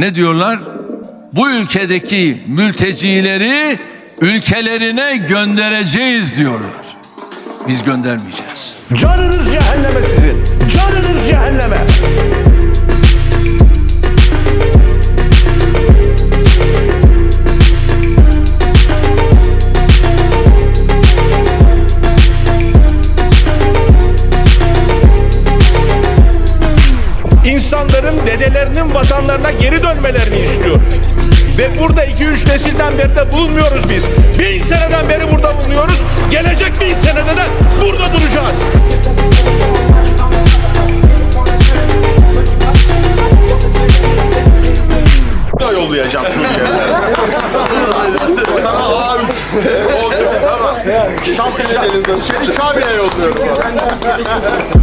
ne diyorlar? Bu ülkedeki mültecileri ülkelerine göndereceğiz diyorlar. Biz göndermeyeceğiz. Canınız cehenneme sizin. Canınız insanların dedelerinin vatanlarına geri dönmelerini istiyoruz. Ve burada 2-3 nesilden beri de bulunmuyoruz biz. Bin seneden beri burada bulunuyoruz. Gelecek bin senede de burada duracağız. da yollayacağım Suriye'ye. Sana A3. Oldu. Tamam. Şey, İKB'ye yolluyorum.